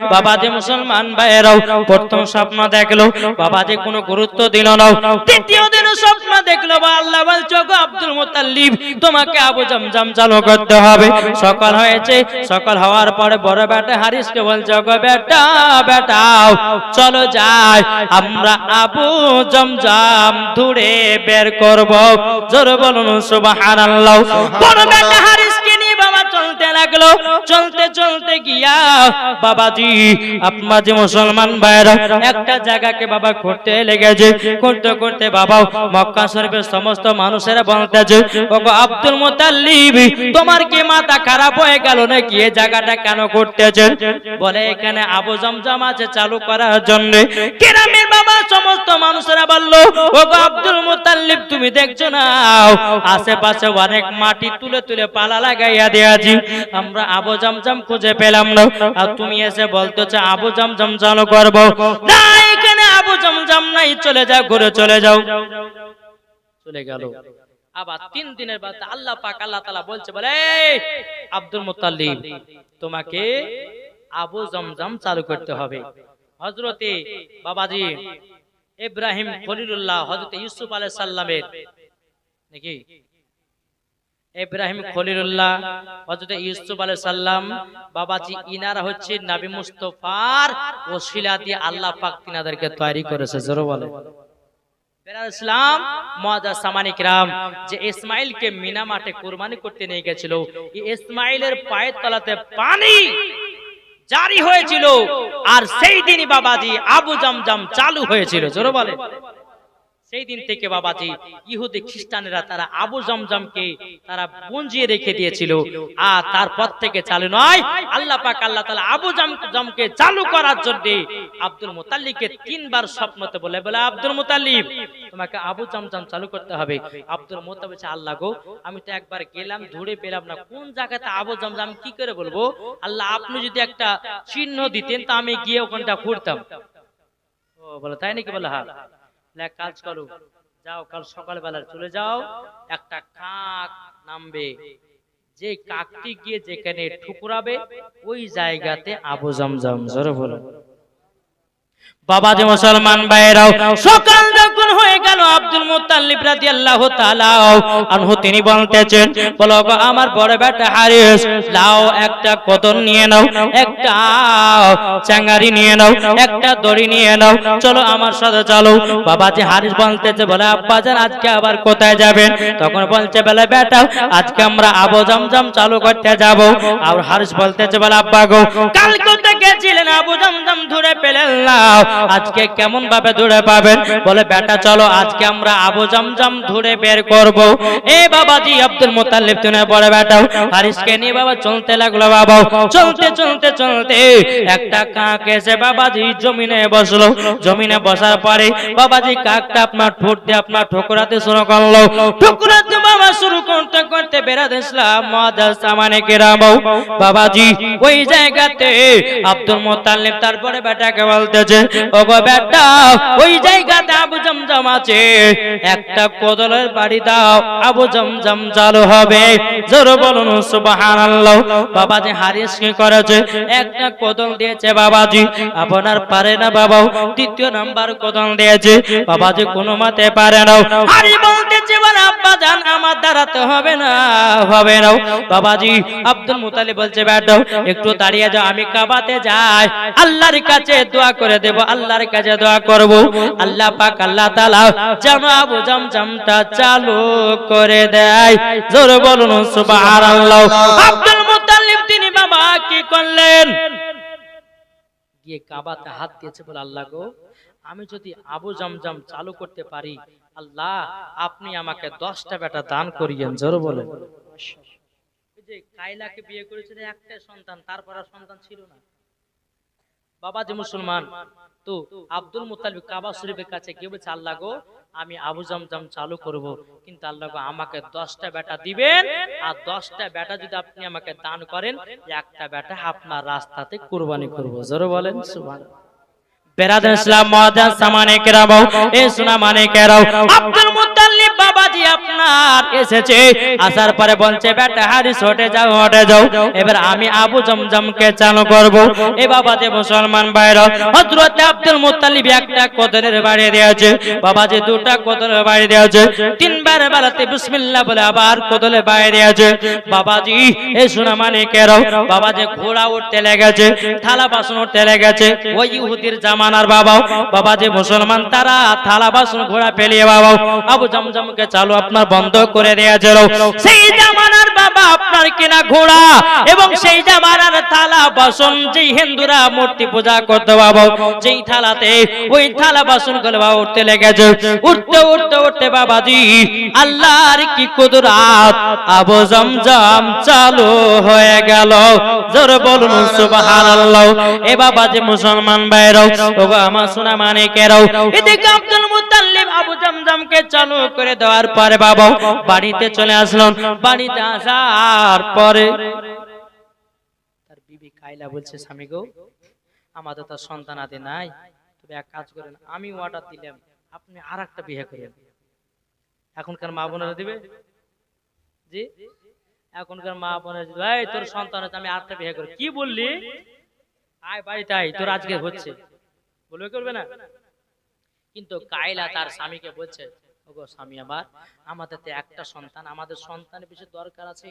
বাবাজি মুসলমান ভাইয়েরাও, প্রথম স্বপ্ন দেখল। বাবাজি কোনো গুরুত্ব দিল না। তৃতীয় দিন স্বপ্ন দেখল, বা আল্লাহ বলছো আব্দুল মুতাল্লিব তোমাকে আবু জমজম চালু করতে হবে। সকাল হয়েছে, সকাল হওয়ার পরে বড় বেটা হারিসকে বলছো গো বেটা বেটাও চলো যাই, আমরা আবু জমজম ধুড়ে বের করব। জোর বলুন, সুবহানাল্লাহ। বড় বেটা হারিসকে বাবা চলতে লাগল, চলতে চলতে গিয়া বাবাজি আপনার যে মুসলমান ভাইরা একটা জায়গাকে বাবা করতে লেগেছে। করতে করতে বাবা মক্কা শরীফের সমস্ত মানুষেরা বলতেছে, ওগো আব্দুল মুতাল্লিব, তোমার কি মাথা খারাপ হয়ে গেল নাকি? এই জায়গাটা কেন করতেছেন? বলে, এখানে আবু জমজম আছে চালু করার জন্য। গ্রামের বাবা সমস্ত মানুষেরা বলল ওগো আব্দুল মুতাল্লিব তুমি দেখছ না? আশেপাশে অনেক মাটি তুলে তুলে পালা লাগাইয়া দিয়েছি। আমরা আবু জমজম খুঁজে পেলাম না। আর তুমি এসে বলতেছো আবু জমজম চালু করব না এখানে আবু জমজম নাই। চলে যাও ঘুরে চলে যাও। চলে গেল। আবার তিন দিনের বাদ আল্লাহ পাক আল্লাহ তাআলা বলছে বলে "এই, আব্দুল মুত্তালিব তোমাকে আবু জমজম চালু করতে হবে। হজরতে বাবাজি ইব্রাহিম খলিলুল্লাহ হযরত ইউসুফ আলাইহিস সালামের। নাকি? ইব্রাহিম খলিলুল্লাহ হযরত ইউসুফ আলাইহিস সালাম বাবাজি ইনারা হচ্ছে নবী মুস্তাফার ওসিলা দিয়ে আল্লাহ পাক তিনাদেরকে তৈরি করেছে জোরে বলে। ইসলাম মহাজা সামানিক রাম যে ইসমাইলকে মিনা মাঠে কুরবানি করতে নিয়ে গেছিল ইসমাইলের পায়ের তলাতে পানি জারি হয়েছিল। আর সেই দিনই বাবাজি আবু জামজাম চালু হয়েছিল। জোরে বলে সেই দিন থেকে বাবাজি ইহুদি খ্রিস্টানেরা তারা আবু জমজমকে তারা বুঞ্জিয়ে রেখে দিয়েছিল। আর তারপর থেকে চালু নয়, আল্লাহ পাক আল্লাহ তাআলা আবু জমজমকে চালু করার জন্য আব্দুল মুতাল্লিবকে তিনবার স্বপ্নতে বলে বলে, আব্দুল মুতাল্লিব, তোমাকে আবু জমজম চালু করতে হবে। আব্দুল মুতাল্লিব আল্লাহ গো, আমি তো একবার গেলাম, ধরে পেলাম না, কোন জায়গাতে আবু জমজম কি করে বলব? আল্লাহ, আপনি যদি একটা চিহ্ন দিতেন, তা আমি গিয়ে ওখানটা ঘুরতাম ও, বলে, তাই নাকি? বলে হ্যাঁ। এক কাজ করো। যাও, কাল সকালবেলা চলে যাও, একটা কাক নামবে। যে কাকটি গিয়ে যেখানে ঠুকুরাবে, ওই জায়গাতে আবু জমজম, জোরে বলো। বাবা যে মুসলমান ভাইরাও সকাল যখন হয়ে গেল আব্দুল মুত্তালিব রাদিয়াল্লাহু তাআলা আনহু তিনি বলতেছেন বলো আমার বড় বেটা হারিস লাও একটা কদন নিয়ে নাও একটা চাঙ্গারি নিয়ে নাও একটা দড়ি নিয়ে নাও চলো আমার সাথে চলো। বাবা যে হারিস বলতেছে বলে আব্বা জান আজকে আবার কোথায় যাবেন? তখন বলছে বলে বেটা আজকে আমরা আবু জমজম চালু করতে যাব। আর হারিস বলতেছে বলে আব্বা গো কাল কোথায় গেছিলেন আবু জমজম ধরে পেলেন না। আজকে কেমন ভাবে ধরে পাবেন? বলে, বেটা, চলো, আজকে আমরা আবু জমজম ধরে বের করব। এ বাবাজি, আব্দুল মুতাল্লিব তুমি বড় বেটাও হারিসকে নিয়ে বাবা চলতে লাগল, বাবা, চলতে চলতে চলতে। একটা কাক এসে বাবাজি জমিনে বসল। জমিনে বসার পরে বাবাজি কাকটা আপনার ঠোঁট দিয়ে আপনার ঠোকরাতে শুরু করল। ঠোকরাতে বাবা শুরু করতে করতে বেরাদ ইসলাম মাদার সামানে কেরামও বাবাজি, ওই জায়গাতে আব্দুল মুতাল্লিব তারপরে বেটাকে বলতেছে একটা কোদলের বাড়ি দাও, আবু জমজম চালু হবে। জোর বলুন বাবাজি হারিস কি করেছে? একটা কোদল দিয়েছে বাবাজি। আপনার পারে না বাবাও তৃতীয় নাম্বার কোদল দিয়েছে। বাবাজি কোনো মতে পারে না। জান, আমার দ্বারা তো হবে না হবে না। বাবাজি আব্দুল একটু দাঁড়িয়ে যাও, আমি কাবাতে যাই। আল্লাহর কাছে দোয়া করে দেব আল্লাহর কাছে দোয়া করব। আল্লাহ পাক, আল্লাহ তাআলা যেন আবু জমজমটা চালু করে দেয়। জোরে বলুন, সুবহানাল্লাহ। আব্দুল মুতালিব, তিনি বাবা কি করলেন? গিয়ে কাবাতে হাত দিয়েছে বলে, আল্লাহ গো, আমি যদি আবু জমজম চালু করতে পারি, আল্লাহ আপনি আমাকে দশটা বেটা দান করিয়েন। জোর বলে যে কাইলাকে বিয়ে করেছিল একটা সন্তান, তারপর আর সন্তান ছিল না। বাবা যে মুসলমান তো আব্দুল মুতালিব কাবা শরীফের কাছে গিয়ে বলছে, আল্লাহ গো, আমি আবু জমজম চালু করব। কিন্তু আল্লাহ আমাকে দশটা বেটা দিবেন। আর দশটা বেটা যদি আপনি আমাকে দান করেন, একটা বেটা আপনার রাস্তাতে কুরবানি করব। জোর বলেন সুবহান বেরাদার ইসলাম মহাদান সামানে কেরাবো এ সোনা মানে কেরাও আব্দুল মুত্তালিব আপনার এসেছে। আসার পরে বলছে, বেটা হারিস হটে যাও হটে যাও। এবার আমি আবু জমজমকে চালু করব। এ বাবা যে মুসলমান বাইরা হযরত আব্দুল মুত্তালিব একটা কোদরের বাড়ি দিয়েছে। যে দুটা কোদরের বাড়ি দিয়েছে। তিনবার বেলাতে বিসমিল্লাহ বলে আবার কোদলে বাড়ি দিয়েছে। বাবাজি, এ শোনা মানে কেরো বাবা যে ঘোড়া উঠতে লেগেছে, থালা বাসন উঠতে লেগেছে। ওই ইহুদির জামানার বাবাও বাবা যে মুসলমান, তারা থালা বাসন ঘোড়া পেলিয়ে বাবাও, আবু জমজমকে চালু আপনার বন্ধ করে দিয়েছিল সেই জামানার বাবা আপনার কিনা ঘোড়া? এবং সেই জামানার থালা বাসন, যেই হিন্দুরা মূর্তি পূজা করতে বাবা, যেই থালাতে ওই থালা বাসনগুলো বাবা উঠতে উঠতে উঠতে উঠতে বাবাজি, আল্লাহর কি কুদরাত? আবু জমজম চালু হয়ে গেল। জোর বলুন, সুবহানাল্লাহ। এ বাবা যে মুসলমান আমার সোনা এদিকে আব্দুল মুত্তালিব আবু জমজমকে চালু করে দেওয়ার পরে বাবা বাড়িতে চলে আসলেন। বাড়িতে আসার পরে তার বিবি কাইলা বলছে, স্বামী গো, আমাদের সন্তান নাই। তবে এক কাজ করেন, আমি অর্ডার দিলাম, আপনি আর একটা বিয়ে করেন। এখনকার মা বোনেরা দিবে? জি? এখনকার মা বোনেরা তোর সন্তান আমি বিয়ে করি কি বললি? আয় বাড়িতে আয় তোর আজকে হচ্ছে। বলবে, করবে না। কিন্তু কাইলা তার স্বামীকে বলছে স্বামী আমার আমাদের তো একটা সন্তান, আমাদের সন্তানের বেশি দরকার আছে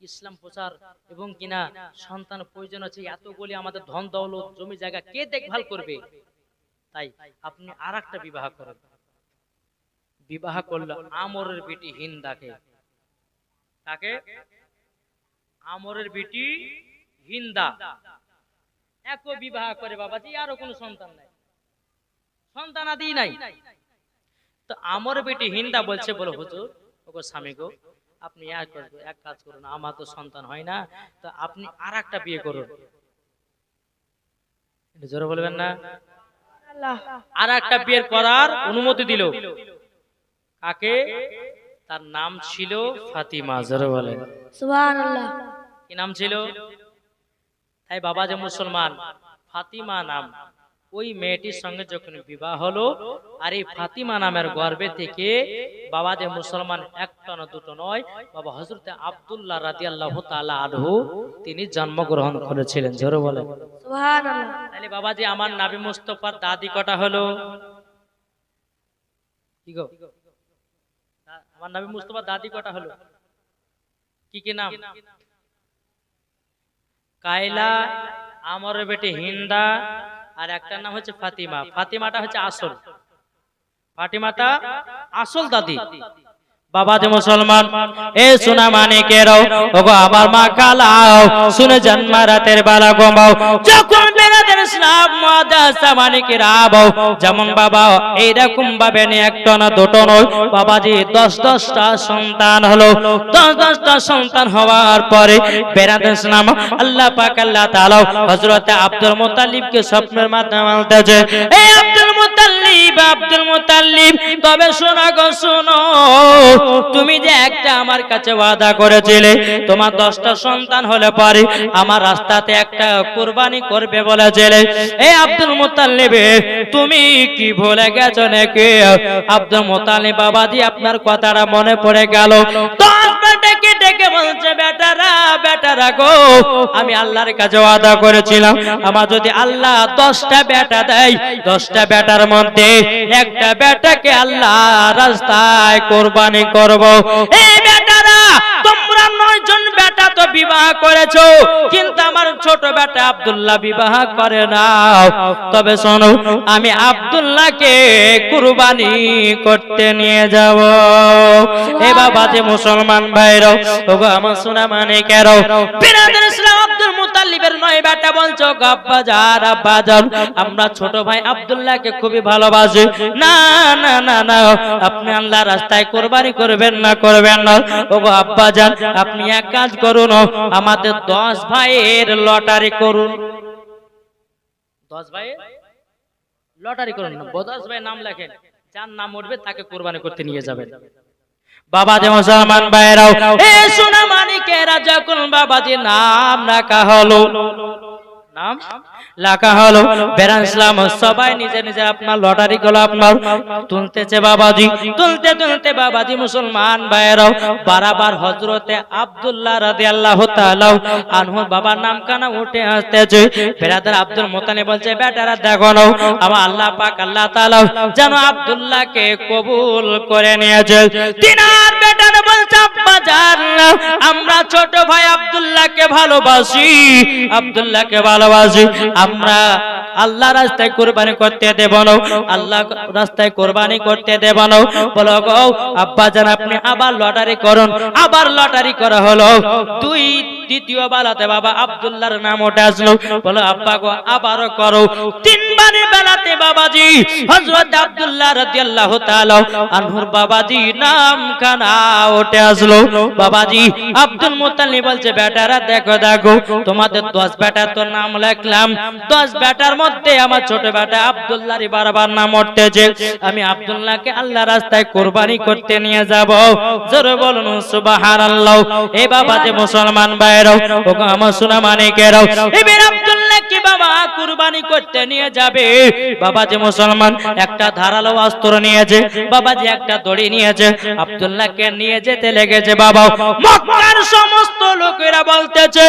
ইসলাম প্রচার এবং কিনা সন্তান প্রয়োজন আছে এতগুলি আমাদের ধন দৌলত, জমি জায়গা, কে দেখভাল করবে? তাই আপনি আর একটা বিবাহ করেন। বিবাহ করল আমরের বেটি হিন্দাকে তাকে আমরের বেটি হিন্দা এক বিবাহ করে বাবাজি আরও কোনো সন্তান নাই। সন্তান আদি নাই। তো আমর বেটি হিন্দা বলছে বলো হুজুর। ওগো স্বামী গো আপনি এক এক কাজ করুন আমার তো সন্তান হয় না। তো আপনি আর একটা বিয়ে করুন। জোরে বলবেন না। আর একটা বিয়ের করার অনুমতি দিল। কাকে? তার নাম ছিল ফাতিমা জোরে বলেন। কি নাম ছিল? তাই বাবা যে মুসলমান। ফাতিমা নাম। ওই মেয়েটির সঙ্গে যখন বিবাহ হলো আর এই ফাতিমা নামের গর্বে থেকে বাবা যে মুসলমান একটা না দুটো নয় বাবা হজরতে আব্দুল্লাহ রাদি আল্লাহ তালা আনহু তিনি জন্মগ্রহণ করেছিলেন জোরে বলে সুবহানাল্লাহ। তাহলে বাবাজি আমার নাবি মুস্তফার দাদি কটা হলো? কি গো? আমার নাবি মুস্তফার দাদি কটা হলো? কি কি নাম? কায়লা আমার বেটি হিন্দা আর একটার নাম হচ্ছে ফাতিমা। ফাতিমাটা হচ্ছে আসল। ফাতিমাটা আসল দাদি। বাবা যে মুসলমান, এ সোনা ওগো আমার মা কালাও, শুনে জন্মা রাতের বেলা গোমাও যখন বেরাদের মানিকের আবাও, যেমন বাবা ভাবে একটা না দুটো নয় সন্তান হলো। সন্তান হওয়ার পরে বেরাদের ইসলাম আল্লাহ পাক আল্লাহ তাআলা হযরতে আব্দুল মুত্তালিবকে স্বপ্নের মাধ্যমে বলতেছে এই মুত্তালিব আব্দুল মুত্তালিব তবে শোনা গো, শোনো। তুমি যে একটা আমার কাছে ওয়াদা করেছিলে, তোমার দশটা সন্তান হলে পারে। আমার রাস্তাতে একটা কুরবানি করবে বলেছিলে। এই আব্দুল মুত্তালিব তুমি কি ভুলে গেছো নাকি? আব্দুল মুত্তালিব বাবাজি, আপনার কথাটা মনে পড়ে গেল। দশ ডেকে বলছে, বেটারা বেটারা গো, আমি আল্লাহর কাছে ওয়াদা করেছিলাম। আমার যদি আল্লাহ দশটা বেটা দেয়, দশটা বেটার মধ্যে একটা বেটাকে আল্লাহ রাস্তায় কোরবানি করব। এই বেটারা নয় জন বেটা তো বিবাহ করেছ, কিন্তু আমার ছোট বেটা আব্দুল্লাহ বিবাহ করে না তবে শোনো, আমি আব্দুল্লাহকে কুরবানি করতে নিয়ে যাব। এ বাবা যে মুসলমান ভাইরাও ওগো আমার সোনা মানে কেরো বিরাদের ইসলাম আব্দুল মুতাল্লিবের নয় বেটা বলছো আব্বা যার আব্বা যান আমরা ছোট ভাই আব্দুল্লাহকে খুবই ভালোবাসি। না না না না, আপনি আল্লাহ রাস্তায় কোরবানি করবেন না করবেন না। ওগো আব্বা যান আপনি এক কাজ করুন, আমাদের দশ ভাইয়ের লটারি করুন। দশ ভাইয়ের? লটারি করুন দশ ভাই নাম লেখেন। যার নাম উঠবে তাকে কোরবানি করতে নিয়ে যাবেন। বাবা যে মুসলমান ভাইরাও এ সোনা মানিকেরা যখন বাবাজি নাম রাখা হলো নাম? লেখা হলো বেরান ইসলাম সবাই নিজে নিজে আপনার লটারি গুলো আপনার তুলতেছে বাবাজি তুলতে তুলতে বাবাজি মুসলমান ভাইয়েরাও বারাবার হজরতে আব্দুল্লাহ রাদি আল্লাহ আনহুর বাবার নাম কানা উঠে আসতেছে। বেরাদার আব্দুল মোতানি বলছে বেটারা দেখো নাও আমার আল্লাহ পাক আল্লাহ তাআলা যেন আব্দুল্লাহকে কবুল করে নিয়েছে। তিনার বেটারা বলছে আব্বা জান আমরা ছোট ভাই আব্দুল্লাহকে ভালোবাসি আব্দুল্লাহকে ভালোবাসি আমরা আল্লাহ রাস্তায় কোরবানি করতে দেব না। আল্লাহ রাস্তায় কোরবানি করতে দেব না। বলো গো, আব্বা জান, আপনি আবার লটারি করুন। আবার লটারি করা হলো। দুই দ্বিতীয় বেলাতে বাবা আব্দুল্লাহর নাম ওঠে আসলো। বলো, আব্বা গো, আবারও করো। তিনবারের বেলাতে বাবাজি, হযরত আব্দুল্লাহ রাদিয়াল্লাহু তাআলা আনহুর বাবাজি নাম খানা ওঠে আসলো। বাবাজি, আব্দুল মুত্তালিব বলছে, বেটারা, দেখো দেখো, তোমাদের 10 বেটার তো নাম লিখলাম। 10 বেটার আমার ছোট বেটা আব্দুল্লাহর বারবার নাম উঠতেছে আমি আব্দুল্লাহকে আল্লাহ রাস্তায় কোরবানি করতে নিয়ে যাব। জোরে বলুন, সুবহানাল্লাহ। এ বাবা যে মুসলমান ভাইরাও আমার সোনা মানিকেরাও এবার আব্দুল্লাহকে বাবা কুরবানি করতে নিয়ে যাবে? বাবা যে মুসলমান, একটা ধারালো অস্ত্র নিয়েছে। বাবা যে একটা দড়ি নিয়েছে। আব্দুল্লাহকে নিয়ে যেতে লেগেছে বাবা। মক্কার সমস্ত লোকেরা বলতেছে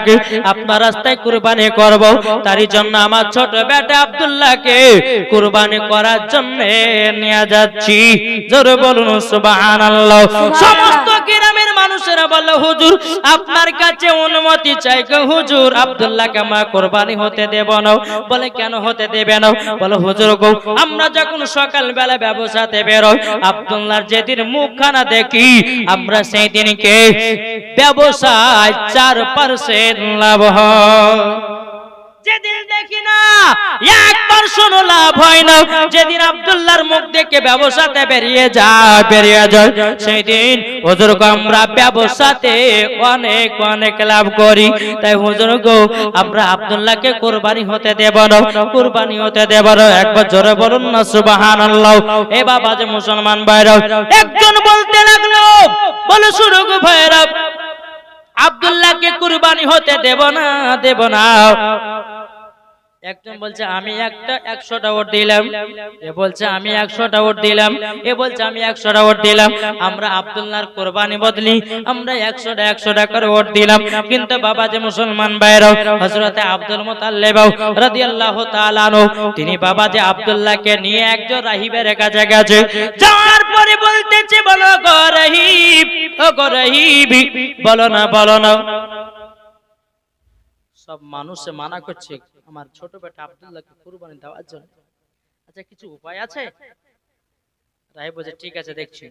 বেটাকে আপনার রাস্তায় কুরবানি করব। তারই জন্য আমার ছোট বেটা আব্দুল্লাহকে কুরবানি করার জন্য নিয়ে যাচ্ছি। জোরে বলুন, সুবহানাল্লাহ। সমস্ত গ্রামের মানুষেরা বলল, হুজুর, আপনার কাছে অনুমতি চাই গো হুজুর। আব্দুল্লাহকে আমরা কুরবানি হতে দেব না। বলে, কেন হতে দেবে না? বলে, হুজুর গো, আমরা যখন সকাল বেলা ব্যবসাতে বেরোই, আব্দুল্লাহর যেদিন মুখখানা দেখি, আমরা সেই দিনকে ব্যবসায় চার পার্সেন্ট লাভ হয়। যেদিন দেখি না, এক পার্সেন্ট লাভ হয় না। যেদিন আব্দুল্লাহর মুখ দেখে ব্যবসাতে বেরিয়ে যায় বেরিয়ে যায় সেই দিন হুজুর গো আমরা ব্যবসাতে অনেক অনেক লাভ করি। তাই হুজুর গো, আমরা আব্দুল্লাহকে কুরবানি হতে দেব না, কুরবানি হতে দেব না। একবার জোরে বলুন না, সুবহানাল্লাহ। এ বাবা যে মুসলমান ভাইরা একজন বলতে লাগল, বলে শুরু গো ভাইরা আব্দুল্লাহকে কুরবানি হতে দেব না দেব না। একজন বলছে আমি একটা একশোটা ওট দিলাম। এ বলছে আমি একশোটা ওট দিলাম। এ বলছে আমি একশোটা ওট দিলাম। আমরা আব্দুল্লাহর কোরবানি বদলি আমরা একশোটা একশোটা করে ওট দিলাম। কিন্তু বাবা যে মুসলমান ভাইরাও হজরতে আব্দুল মোতাল্লেব রাদিয়াল্লাহু তাআলা আনহু তিনি বাবা যে আব্দুল্লাহকে নিয়ে একজন রাহিবের কাছে গেছে। যাওয়ার পরে বলতেছে বলো গো রাহিব ও গো রাহিব বলো না বলো না। সব মানুষে মানা করছে। আমার ছোট বেটা আব্দুল্লাহকে কুরবানি দেওয়ার জন্য। আচ্ছা কিছু উপায় আছে? রাই বলছে, ঠিক আছে, দেখছি।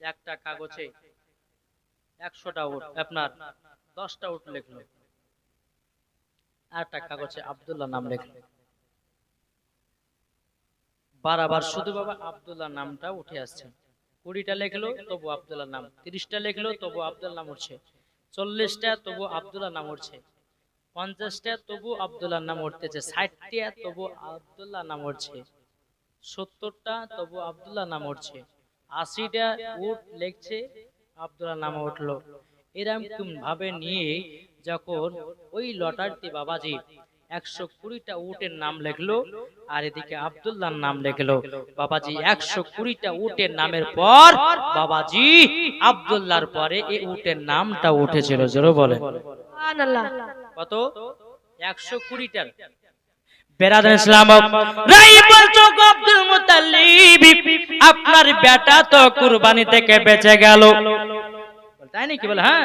একটা কাগজে একশোটা উট, আপনার দশটা উট লিখলো একটা কাগজে আব্দুল্লাহ নাম লিখলো বারবার শুধু বাবা আব্দুল্লাহ নামটা উঠে আসছে। কুড়িটা লেখলো, তবু আব্দুল্লাহ নাম। তিরিশটা লেখলো, তবু আব্দুল্লাহ নাম উঠছে। চল্লিশটা, তবু আব্দুল্লাহ নাম উঠছে। পঞ্চাশটা তবু আবদুল্লার নাম উঠতেছে, ষাটটা তবু আবদুল্লাহ নাম উঠছে, সত্তরটা তবু আব্দুল্লাহ নাম উঠছে, আশিটা উঠ লেখছে আব্দুল্লাহ নাম উঠল। এরকম ভাবে নিয়ে যখন ওই লটারটি বাবাজি একশো কুড়িটা উটের নাম লেখলো আর এদিকে আব্দুল্লাহর নাম লেখলো বাবাজি একশো কুড়িটা উটের নামের পর বাবাজি আব্দুল্লাহর পরে এই উটের নামটা উঠেছিল জোরে বলে কত? একশো কুড়িটার। বেরাদান ইসলাম আব্দুল আপনার বেটা তো কুরবানি থেকে বেঁচে গেল। বলে, তাই নাকি বলে হ্যাঁ?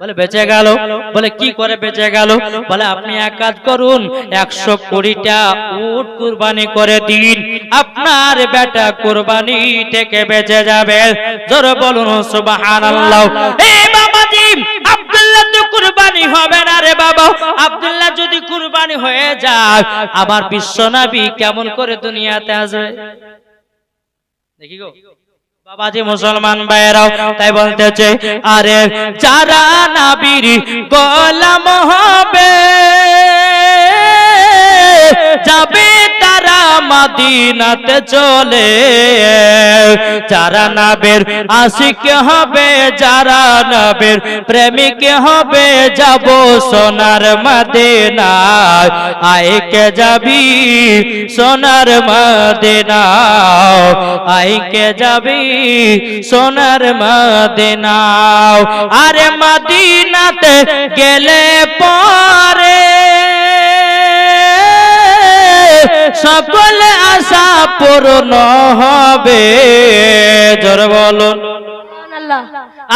বলে, বেঁচে গেল। বলে, কি করে বেঁচে গেল? বলে, আপনি এক কাজ করুন, একশো কুড়িটা উট কুরবানি করে দিন। আপনার বেটা কুরবানি থেকে বেঁচে যাবে। জোরে বলুন, সুবহানাল্লাহ। এই বাবাজি, আব্দুল্লাহ তো কুরবানি হবে না রে বাবা। আব্দুল্লাহ যদি কুরবানি হয়ে যায়, আবার বিশ্বনবী কেমন করে দুনিয়াতে আসবে? দেখি গো। বাবাজি মুসলমান ভাইয়েরাও তাই বলতেছে আরে যারা নাবির গোলাম হবে যাবে তারা মদিনাতে চলে, যারা নাবের আশিক হবে, যারা নাবের প্রেমিক হবে, যাব সোনার মদিনায়। আইকে যাবি সোনার মদিনাও আইকে যাবি সোনার মদিনাও আরে মদিনাতে গেলে পরে সকল আশা পূর্ণ হবে। জোর বলুন।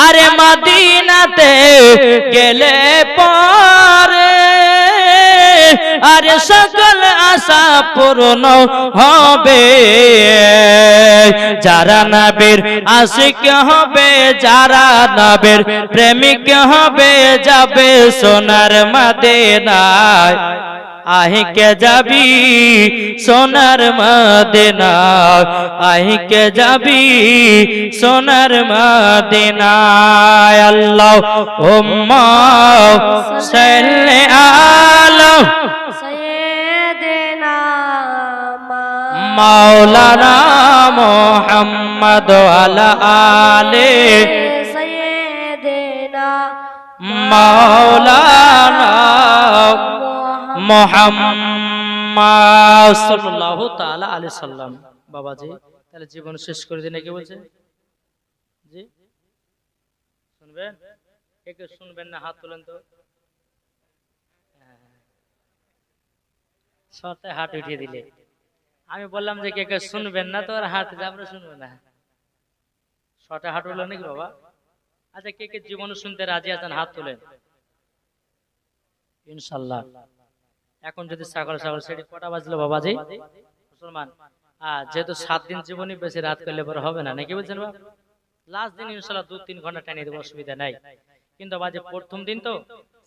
আরে মদিনাতে গেলে পরে। আরে সকল আশা পূর্ণ হবে। যারা নবীর আশিক হবে, যারা নাবের প্রেমিক হবে, যাবে সোনার মদিনায়। আহিকে যাবি সোনার মদিনা আহিকে যাবি সোনার মদিনা আল্লাহ উম্মা সাল্লি আলা সৈয়দেনা মাওলানা মুহাম্মদ আলা আলে সৈয়দেনা মাওলানা জীবন শেষ করে দিন কি বলছে? শুনবেন? শুনবেন না, হাত তো। হাত উঠিয়ে দিলে। আমি বললাম যে কে কে শুনবেন না, তো আর হাত আমরা শুনব না। শটে হাত উঠল নাকি বাবা? আচ্ছা কে কে জীবন শুনতে রাজি আছেন, হাত তোলেন। ইনশাল্লাহ। এখন যদি ছাগল ছাগল সেটি কটা বাজলো বাবাজি? মুসলমান। যেহেতু সাত দিন জীবনী বেশি রাত করলে পরে হবে না নাকি বলছেন বাবা? লাস্ট দিন ইনশাল্লাহ দু তিন ঘণ্টা টানিয়ে দেবো অসুবিধা নাই। কিন্তু বাজে প্রথম দিন তো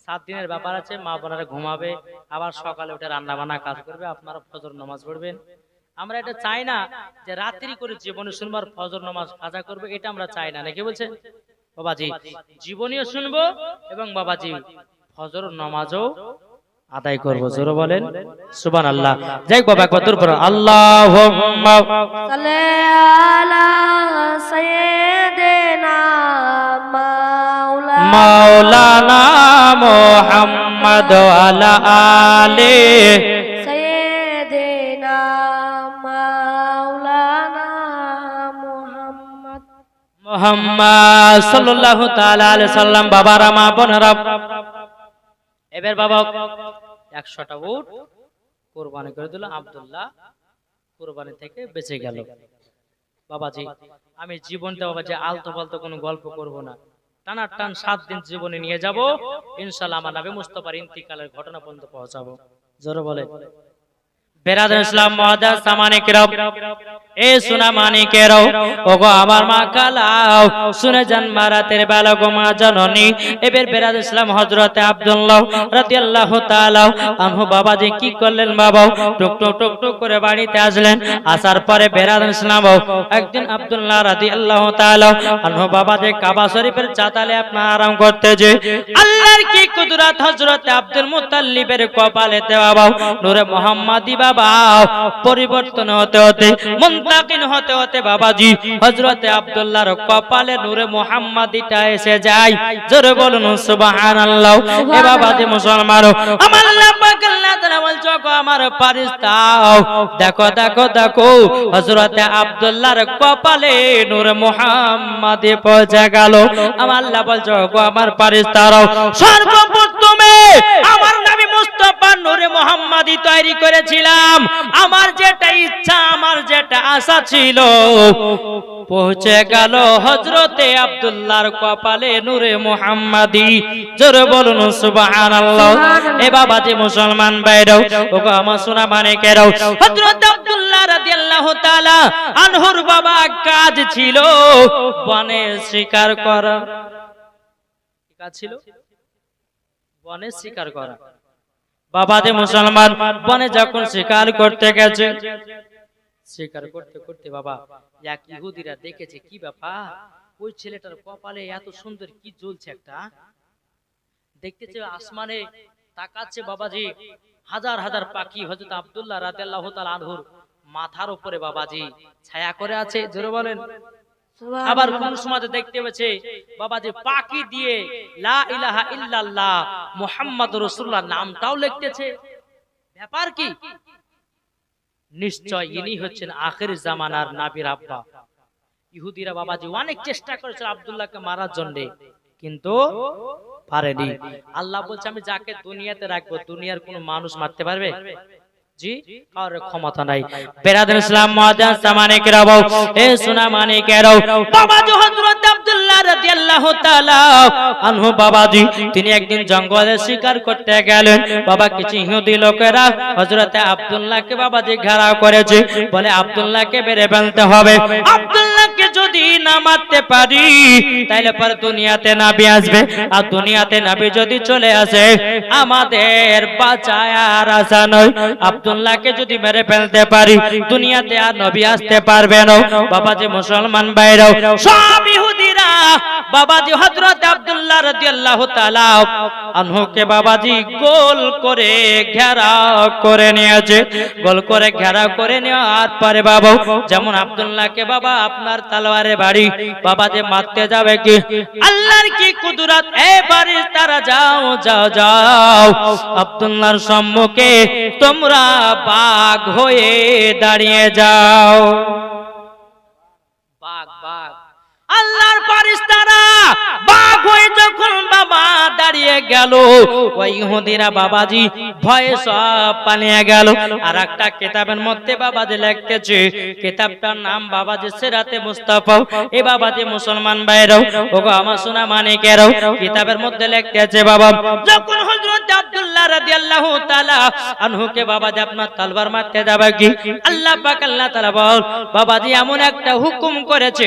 সাত দিনের ব্যাপার আছে মা বোনারা ঘুমাবে আবার সকালে উঠে রান্না বান্না কাজ করবে আপনারা ফজর নামাজ পড়বেন। আমরা এটা চাই না যে রাত্রি করে জীবনী শুনব ফজর নামাজ কাজা করবে এটা আমরা চাই না নাকি বলছে বাবাজি জীবনীও শুনব এবং বাবাজি ফজর নামাজও আদায় করব জোরে বলেন? সুবান আল্লাহ। যাই বাবা কত পর আল্লাহ সাল্লি আলা সৈয়দেনা মাওলানা মাওলানা মোহাম্মদ আলা আলে। মোহাম্মদ সাল্লাল্লাহু তাআলা আলাইহি সাল্লাম বাবারা মা বোনেরা এবার বাবা একশোটা উট কোরবানি করে দিল, আব্দুল্লাহ কোরবানি থেকে বেঁচে গেল। বাবাজি, আমি জীবনটা বাবাজি আলতো ফালতো কোনো গল্প করব না। টানা টান সাত দিন জীবনে নিয়ে যাব, ইনশাল্লাহ আমার নবী মুস্তফার ইন্তিকালের ঘটনা পর্যন্ত পৌঁছাবো। জোরে বলে। বেরাদার ইসলাম মহাদাস সামানিকেরাও এ সোনা মানিকেরাও, ওগো আমার মা কালাও, শুনে যান মারাতের বেলা গো মা জননী। এবার বেরাদ ইসলাম হজরতে আব্দুল্লাহ রাদিয়াল্লাহু তাআলা আনহু বাবাজি কি করলেন বাবা? টুক টুক টুক টুক করে বাড়িতে আসলেন। আসার পরে বেরাদ ইসলাম একদিন আব্দুল্লাহ রাদিয়াল্লাহু তাআলা আনহু বাবাজি কাবা শরীফের চাতালে আপনার আরাম করতে যে আল্লাহর কি কুদরত হযরতে আব্দুল মুত্তালিবের কপালে দেওয়া বাবা? নূরে মুহাম্মাদি বাবা, পরিবর্তন হতে হতে মুন্তাকিন হতে হতে বাবাজি হযরতে আব্দুল্লাহর কপালে নূরে মুহাম্মাদিটা এসে যায়। জোরে বলুন সুবহানাল্লাহ। এ বাবাজি মুসলমান আমার আল্লাহ পাক আল্লাহ তাআলা বলছো গো আমার পারিস্তাও দেখো দেখো দেখো হযরতে আব্দুল্লাহর কপালে নূরে মুহাম্মাদি পৌঁছে গেল। আমার আল্লাহ বলছো গো আমার পারিস্তাও সর্বপ্রথমে আমার মুস্তাফা নূরে মুহাম্মাদি তৈরি করেছিলাম। আমার যেটা ইচ্ছা আমার যেটা আশা ছিল। পৌঁছে গেল হজরতে আব্দুল্লাহর কপালে নূরে মুহাম্মাদি জোরে বলুন সুবহানাল্লাহ। এ বাবাজি মুসলমান বাইরেও ওগো আমার সোনা মানে কেরাও হযরত আব্দুল্লাহ রাদিয়াল্লাহু তাআলা আনহুর বাবা কাজ ছিল। বনে শিকার করা। কাজ ছিল? বনে শিকার করা। বাবা যে মুসলমান, বনে যখন শিকার করতে গেছে। শিকার করতে করতে বাবা, এক ইহুদিরা দেখেছে, কি ব্যাপার? ওই ছেলেটার কপালে এত সুন্দর কি জ্বলছে একটা? দেখতেছে আসমানে তাকাচ্ছে বাবাজি, হাজার হাজার পাখি, হযরত আব্দুল্লাহ রাদিয়াল্লাহু তাআলা আনহুর মাথার উপরে বাবাজি ছায়া করে আছে। জোরে বলেন। আবার কোন সময় দেখতে পেয়েছে বাবাজি পাখি দিয়ে লা ইলাহা ইল্লাল্লাহ মুহাম্মাদুর রাসূলুল্লাহ নামটাও লিখতেছে। ব্যাপার কি? নিশ্চয় ইনি হচ্ছেন আখের জামানার নাবির আব্বা। ইহুদিরা বাবাজি অনেক চেষ্টা করেছিল আব্দুল্লাহকে মারার জন্য, কিন্তু পারেনি। আল্লাহ বলছে, আমি যাকে দুনিয়াতে রাখব, দুনিয়ার কোন মানুষ মারতে পারবে? জি কারোর ক্ষমতা নাই। বেরাদার ইসলাম মুআজ্জাজ সামানে কেরাও এ সোনা মানে কেরাও বাবাজি হযরত আব্দুল্লাহ রাদিয়াল্লাহু তাআলা আনহু বাবাজি তিনি একদিন জঙ্গলে শিকার করতে গেলেন। বাবা কিছু ইহুদি লোকেরা হযরত আব্দুল্লাহকে বাবাজি ঘেরাও করেছে। বলে আব্দুল্লাহকে বেরে ফেলতে হবে। আব্দুল্লাহকে যদি না মারতে পারি তাহলে পর দুনিয়াতে নাবি আসবে। আর দুনিয়াতে নাবি যদি চলে আসে আমাদের বাঁচায় আর আশা নয় আব্দুল্লাহকে যদি মেরে ফেলতে পারি, দুনিয়াতে আর নবী আসতে পারবে না। বাবা যে মুসলমান বাইরেও সব ইহুদিরা বাবাজি হযরত আব্দুল্লাহ রাদিয়াল্লাহু তাআলা আনহুকে বাবাজি গোল করে ঘেরাও করে নিয়েছে। গোল করে ঘেরাও করে নেওয়ার পরে যেমন বাবা, আপনার বাড়ি, বাবা যে মারতে যাবে কি? আল্লাহর কি কুদরত? এ বাড়ি তারা যাও যাও যাও। আব্দুল্লাহর সম্মুখে তোমরা বাঘ হয়ে দাঁড়িয়ে যাও। আল্লাহর ফারিস্তারা বাঘ হয়ে যখন বাবা দাঁড়িয়ে গেল, ওই ইহুদিরা বাবাজি ভয়ে সব পালিয়ে গেল। আর একটা কিতাবের মধ্যে বাবাজি লিখতেছে, কিতাবটার নাম বাবাজি সিরাতে মুস্তাফা। এ বাবাজি মুসলমান ভাইরাও ওগো আমার সোনা মানিকেরাও, কিতাবের মধ্যে লিখতেছে বাবা, যখন হযরত আব্দুল্লাহ রাদিয়াল্লাহু তাআলা আনহুকে বাবাজি আপনার তলবার মারতে যাবে কি? আল্লাহ পাক আল্লাহ তাআলা বল, বাবাজি এমন একটা হুকুম করেছে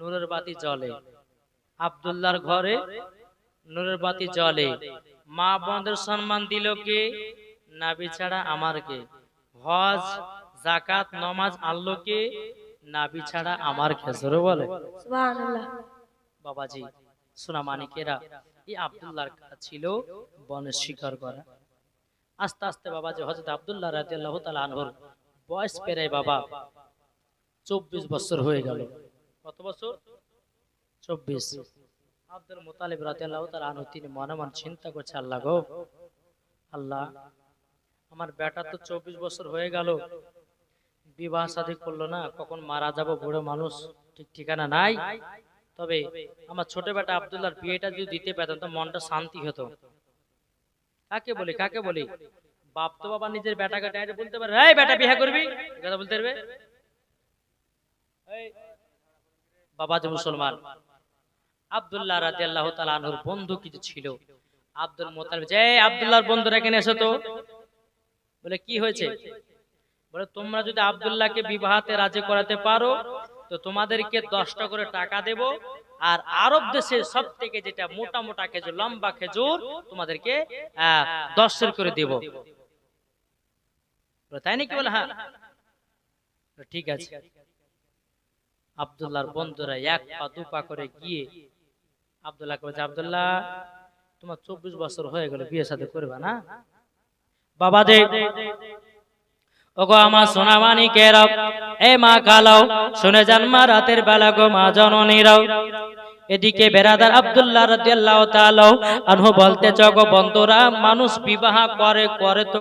নূরের বাতি জ্বলে। আব্দুল্লাহর ঘরে নূরের বাতি জ্বলে। মা বোনদের সম্মান দিল কে? নাবি ছাড়া আমার কে? হজ জাকাত নমাজ আনলো কে? নাবি ছাড়া আমার খেসরে বলে। সুবহানাল্লাহ। বাবাজি সোনা মানিকেরা এই আব্দুল্লাহর কাজ ছিল বনের শিকার করা। আস্তে আস্তে বাবা বাবাজি হযরত আব্দুল্লাহ রাদিয়াল্লাহু তাআলা আনহুর বয়স পেরায় বাবা চব্বিশ বছর হয়ে গেল। কত বছর চব্বিশ। আব্দুল মুতালিব রাদিয়াল্লাহু তাআলা আনহু, তিনি মনে মনে চিন্তা করছে, আল্লাহ গো, আল্লাহ, আমার বেটা তো চব্বিশ বছর হয়ে গেল, বিবাহ শাদী করল না, কখন মারা যাব বুড়ো মানুষ, ঠিক ঠিকানা নাই? তবে আমার ছোট বেটা আব্দুল্লাহর বিয়েটা যদি দিতে পেতাম, তো মনটা শান্তি হতো। কাকে বলি কাকে বলি? বাপ তো বাবা নিজের বেটাকে ডাইরেক্ট বলতে পারে এই বেটা বিয়ে করবি? কথা বলতে পারবে? বাবা যে মুসলমান। আব্দুল্লাহ রাদিয়াল্লাহু তাআলা আনহুর বন্ধু কিছু ছিল? আব্দুল মুতালিব, যে আব্দুল্লাহর বন্ধুরা এখানে এসো তো। বলে, কি হয়েছে? বলে, তোমরা যদি আব্দুল্লাহকে বিবাহতে রাজি করাতে পারো, তো তোমাদেরকে দশটা করে টাকা দেব, আর আরব দেশে সব থেকে যেটা মোটা মোটা খেজুর, লম্বা খেজুর, তোমাদেরকে দশের করে দেব। তাই নাকি? বলে হ্যাঁ। ঠিক আছে। আব্দুল্লাহর বন্ধুরা এক পা দু পা করে গিয়ে আব্দুল্লাহকে বলছে আব্দুল্লাহ তোমার চব্বিশ বছর হয়ে গেল বিয়ে সাথে করবে না? বাবা দে ওগো আমার সোনা মানিকেরাও এ মা কালাও শুনে যান মা রাতের বেলা গো মা জননীরাও। এদিকে বেরাদার আব্দুল্লাহ রাদিয়াল্লাহু তাআলা আনহু বলতে চগো বন্ধুরা মানুষ বিবাহ করে করে তো